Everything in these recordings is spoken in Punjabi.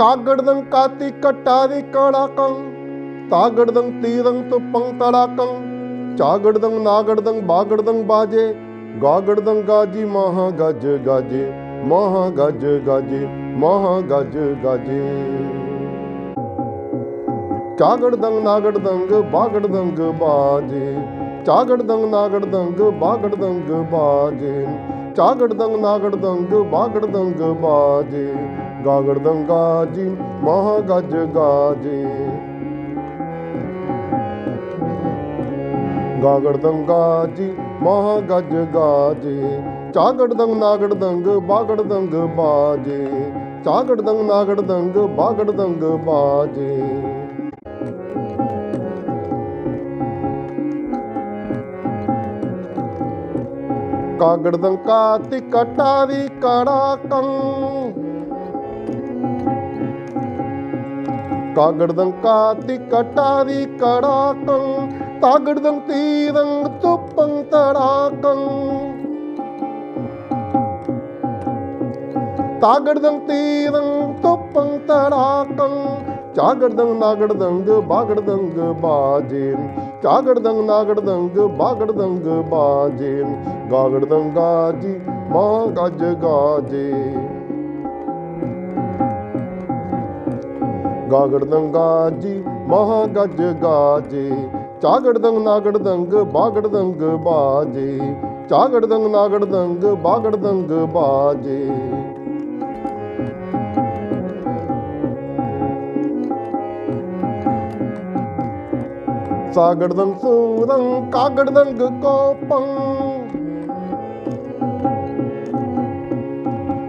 காகடதங் காத்தி கட்டாதி காளாக்கம் ਤਾਗੜਦੰ தீதங் ਪੰਕੜਾ ਕੰ ਚਾਗੜਦੰ ਨਾਗੜਦੰ ਬਾਗੜਦੰ ਬਾਜੇ ਗਾਗੜਦੰ ਗਾਜੀ ਮਹਾ ਗਜ ਗਾਜੇ ਮਹਾ ਗਜ ਗਾਜੇ ਮਹਾ ਗਜ ਗਾਜੇ ਚਾਗੜਦੰ ਨਾਗੜਦੰ ਬਾਗੜਦੰ ਬਾਜੇ ਚਾਗੜਦੰ ਨਾਗੜਦੰ ਬਾਗੜਦੰ ਬਾਜੇ ਚਾਗੜਦੰ ਨਾਗੜਦੰ ਬਾਗੜਦੰ ਬਾਜੇ ਗਾਗੜ ਦੰਗਾ ਜੀ ਮਹਾ ਗੱਜ ਗਾਜੇ ਗਾਗੜ ਦੰਗਾ ਜੀ ਮਹਾ ਗੱਜ ਗਾਜੇ ਚਾਗੜ ਦੰਗ ਨਾਗੜ ਦੰਗ ਬਾਗੜ ਦੰਗ ਬਾਜੇ ਚਾਗੜ ਦੰਗ ਨਾਗੜ ਦੰਗ ਬਾਗੜ ਦੰਗ ਬਾਜੇ ਕਾਗੜ ਦੰਕਾ ਤਿਕਟਾ ਵੀ ਕਾੜਾ ਕੰ తాగడదం కాతి కటాది కడాకం తాగడదం తీరం తుప్పం తడాకం తాగడదం తీరం తుప్పం తడాకం చాగడదం నాగడదంగు బాగడదంగు బాజే చాగడదంగు నాగడదంగు బాగడదంగు బాజే గాగడదం గాజీ మా గజ గాజే ਗਾਗੜਦੰਗ ਗਾਜੀ ਮਹਾ ਗੱਜ ਗਾਜੇ ਚਾਗੜਦੰਗ ਨਾਗੜਦੰਗ ਬਾਗੜਦੰਗ ਬਾਜੇ ਚਾਗੜਦੰਗ ਨਾਗੜਦੰਗ ਬਾਗੜਦੰਗ ਬਾਜੇ ਸਾਗੜਦੰਗ ਸੂਰੰ ਕਾਗੜਦੰਗ ਕੋਪੰ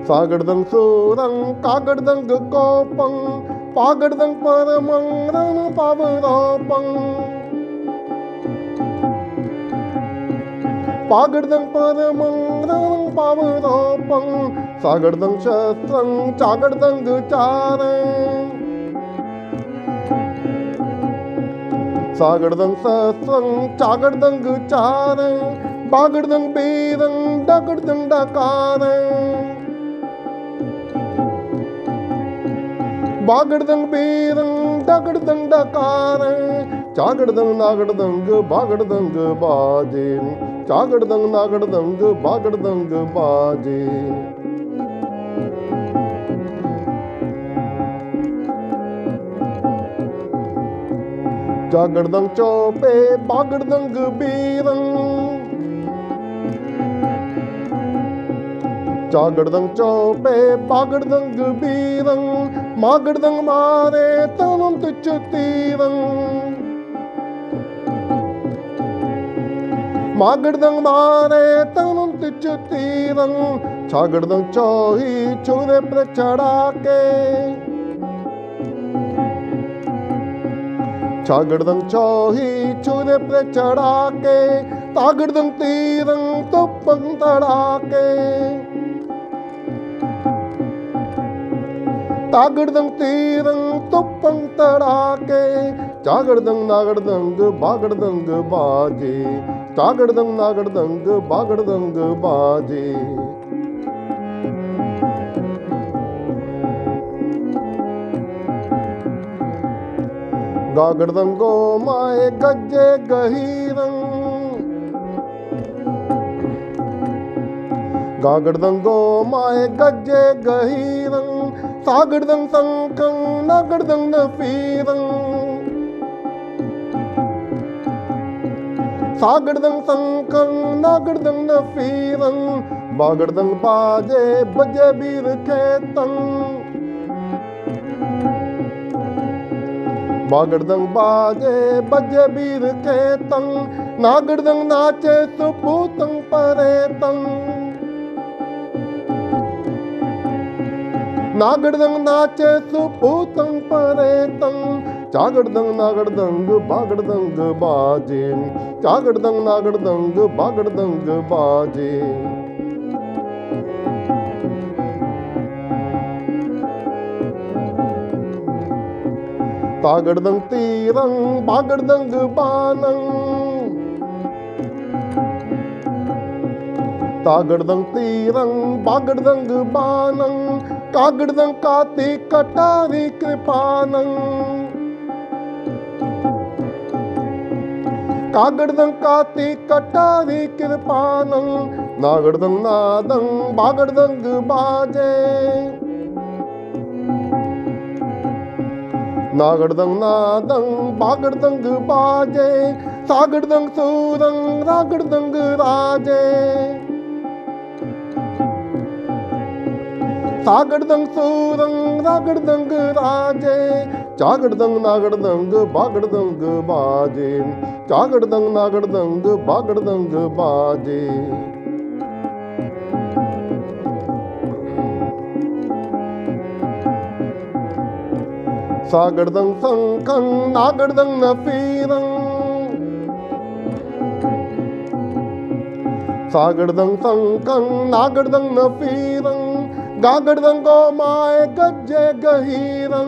ਸਾਗੜਦੰਗ ਸੂਰੰ ਕਾਗੜਦੰਗ ਕੋਪੰ பாகடுதல் பரமங்கரனு பாவதாபம் பாகடுதல் பரமங்கரனு பாவதாபம் சாகடுதல் சஸ்திரம் சாகடுதங்கு சாரம் சாகடுதங் சஸ்திரம் சாகடுதங்கு சாரம் பாகடுதங் பேதங் டகடுதங் டகாரம் பாகடுதங் பீதங் டகடுதங் டக்கான சாகடுதங் நாகடுதங்கு பாகடுதங் பாஜி சாகடுதங் நாகடுதங்கு பாகடுதங் பாஜி ஜாகடுதங் சோப்பே பாகடுதங் பீதங் ஜாகடுதங் சோப்பே பாகடுதங் பீதங் மாகிருதங் மாதே தனும் துச்சு தீவங் மாகிருதங் மாதே தனும் துச்சு தீவங் சாகிருதங் சோஹி சுகுதே பிரச்சடாக்கே ਚਾਗੜਦੰ ਚੋਹੀ ਚੂਰੇ ਤੇ ਚੜਾ ਕੇ ਤਾਗੜਦੰ ਤੀਰੰ ਤੋਂ ਪੰਤੜਾ ਕੇ ਤਾਗੜਦੰਗ ਤੀਰੰ ਤੁਪੰ ਤੜਾਕੇ ਚਾਗੜਦੰ ਨਾਗੜਦੰਗ ਬਾਗੜਦੰਗ ਬਾਜੇ ਤਾਗੜਦੰਗ ਨਾਗੜਦੰਗ ਬਾਗੜਦੰਗ ਬਾਜੇ ਗਾਗੜਦੰਗੋ ਮਾਏ ਗੱਜੇ ਗਹੀਰੰ ਗਾਗੜਦੰਗੋ ਮਾਏ ਗੱਜੇ ਗਹੀਰੰ சாகிடுதங் சங்கங் நாகிடுதங் நபீதங் சாகிடுதங் சங்கங் நாகிடுதங் நபீதங் பாகிடுதங் பாஜே பஜே பீர் கேத்தங் ਬਾਗੜਦੰ ਬਾਜੇ ਬੱਜੇ ਬੀਰ ਕੇ ਤੰ ਨਾਗੜਦੰ ਨਾਚੇ ਸੁਪੂਤੰ ਪਰੇ ਤੰ ਨਾਗੜਦੰਗ ਨਾਚੇ ਸੁਪੂਤੰ ਪਰੇਤੰ ਚਾਗੜਦੰਗ ਨਾਗੜਦੰਗ ਬਾਗੜਦੰਗ ਬਾਜੇ ਚਾਗੜਦੰਗ ਨਾਗੜਦੰਗ ਬਾਗੜਦੰਗ ਬਾਜੇ ਤਾਗੜਦੰਗ ਤੀਰੰ ਬਾਗੜਦੰਗ ਬਾਨੰ தாகடுதங் தீரங் பாகடுதங்கு பானங் காகடுதங் காத்தி கட்டாரி கிருபானங் காகடுதங் காத்தி கட்டாரி கிருபானங் நாகடுதங் நாதங் பாகடுதங்கு பாஜே நாகடுதங் நாதங் பாகடுதங்கு பாஜே சாகடுதங் சூரங் ராகடுதங்கு ராஜே சாகடுதங் சூதங் சாகடுதங்கு ராஜே சாகடுதங் நாகடுதங்கு பாகடுதங்கு பாஜே சாகடுதங் நாகடுதங்கு பாகடுதங்கு பாஜே சாகடுதங் சங்கங் நாகடுதங் நபீதங் சாகடுதங் சங்கங் நாகடுதங் நபீதங் ਗਾਗੜ ਵੰਗੋ ਮਾਏ ਗੱਜੇ ਗਹੀਰੰ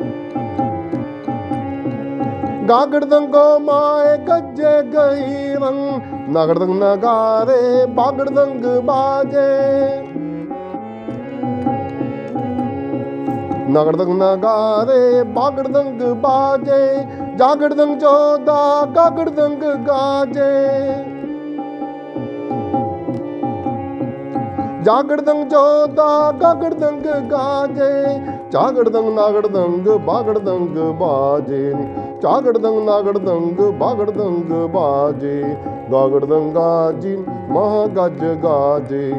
ਰੰਗ ਗਾਗੜ ਵੰਗੋ ਮਾਏ ਗੱਜੇ ਗਹੀਰੰ ਰੰਗ ਨਗੜ ਦੰਗ ਨਗਾਰੇ ਬਾਗੜ ਦੰਗ ਬਾਜੇ ਨਗੜਦੰਗ ਨਗਾਰੇ ਬਾਗੜਦੰਗ ਬਾਜੇ ਜਾਗੜਦੰਗ ਚੋਦਾ ਗਾਗੜਦੰਗ ਗਾਜੇ ਜਾਗੜਦੰਗ ਜੋਦਾ ਗਾਗੜਦੰਗ ਗਾਜੇ ਚਾਗੜਦੰਗ ਨਾਗੜਦੰਗ ਬਾਗੜਦੰਗ ਬਾਜੇ ਚਾਗੜਦੰਗ ਨਾਗੜਦੰਗ ਬਾਗੜਦੰਗ ਬਾਜੇ ਗਾਗੜਦੰਗਾ ਜੀ ਮਹਾ ਗੱਜ ਗਾਜੇ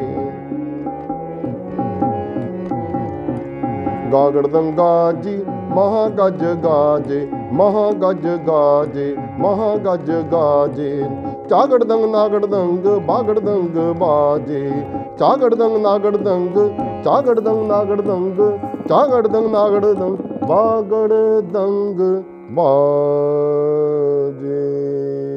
ਗਾਗੜਦੰਗਾ ਜੀ ਮਹਾ ਗੱਜ ਗਾਜੇ ਮਹਾ ਗੱਜ ਗਾਜੇ ਮਹਾ ਗੱਜ ਗਾਜੇ ਚਾਗੜਦੰਗ ਨਾਗੜਦੰਗ ਬਾਗੜਦੰਗ ਬਾਜੇ ਚਾਗੜਦੰਗ ਨਾਗੜਦੰਗ ਚਾਗੜਦੰਗ ਨਾਗੜਦੰਗ ਚਾਗੜਦੰਗ ਨਾਗੜਦੰਗ ਬਾਗੜਦੰਗ ਬਾਜੇ